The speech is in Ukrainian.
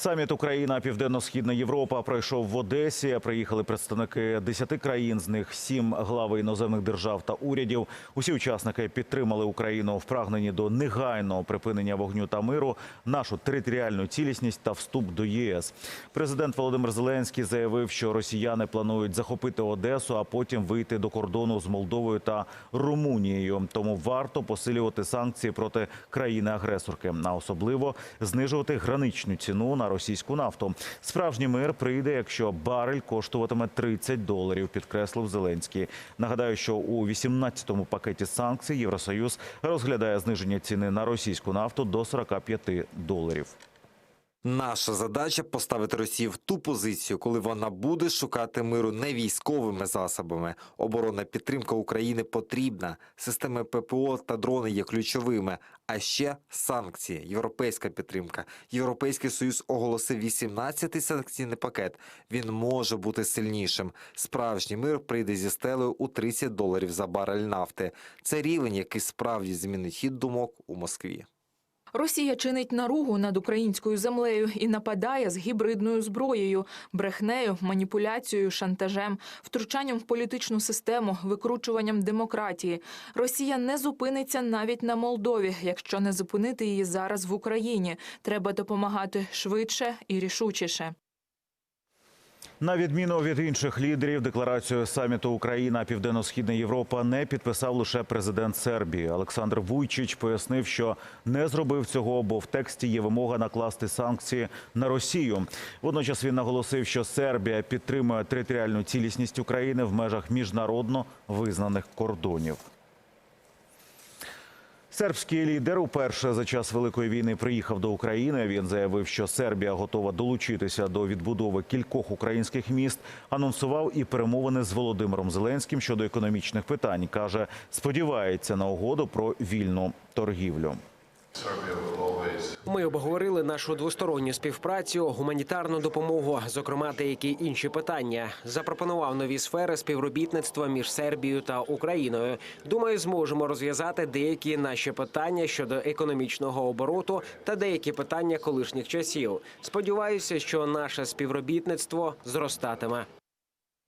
Саміт Україна Південно-Східна Європа пройшов в Одесі. Приїхали представники 10 країн, з них 7 глави іноземних держав та урядів. Усі учасники підтримали Україну в прагненні до негайного припинення вогню та миру, нашу територіальну цілісність та вступ до ЄС. Президент Володимир Зеленський заявив, що росіяни планують захопити Одесу, а потім вийти до кордону з Молдовою та Румунією. Тому варто посилювати санкції проти країни-агресорки, а особливо знижувати граничну ціну на російську нафту. Справжній мир прийде, якщо барель коштуватиме 30 доларів, підкреслив Зеленський. Нагадаю, що у 18-му пакеті санкцій Євросоюз розглядає зниження ціни на російську нафту до 45 доларів. Наша задача поставити Росію в ту позицію, коли вона буде шукати миру не військовими засобами. Оборонна підтримка України потрібна. Системи ППО та дрони є ключовими. А ще санкції, європейська підтримка. Європейський союз оголосив 18-й санкційний пакет. Він може бути сильнішим. Справжній мир прийде зі стелею у 30 доларів за барель нафти. Це рівень, який справді змінить хід думок у Москві. Росія чинить наругу над українською землею і нападає з гібридною зброєю, брехнею, маніпуляцією, шантажем, втручанням в політичну систему, викручуванням демократії. Росія не зупиниться навіть на Молдові, якщо не зупинити її зараз в Україні. Треба допомагати швидше і рішучіше. На відміну від інших лідерів, декларацію саміту Україна Південно-Східна Європа не підписав лише президент Сербії. Олександр Вуйчич пояснив, що не зробив цього, бо в тексті є вимога накласти санкції на Росію. Водночас він наголосив, що Сербія підтримує територіальну цілісність України в межах міжнародно визнаних кордонів. Сербський лідер уперше за час великої війни приїхав до України. Він заявив, що Сербія готова долучитися до відбудови кількох українських міст. Анонсував і перемовини з Володимиром Зеленським щодо економічних питань. каже, сподівається на угоду про вільну торгівлю. Ми обговорили нашу двосторонню співпрацю, гуманітарну допомогу, зокрема деякі інші питання. Запропонував нові сфери співробітництва між Сербією та Україною. Думаю, зможемо розв'язати деякі наші питання щодо економічного обороту та деякі питання колишніх часів. Сподіваюся, що наше співробітництво зростатиме.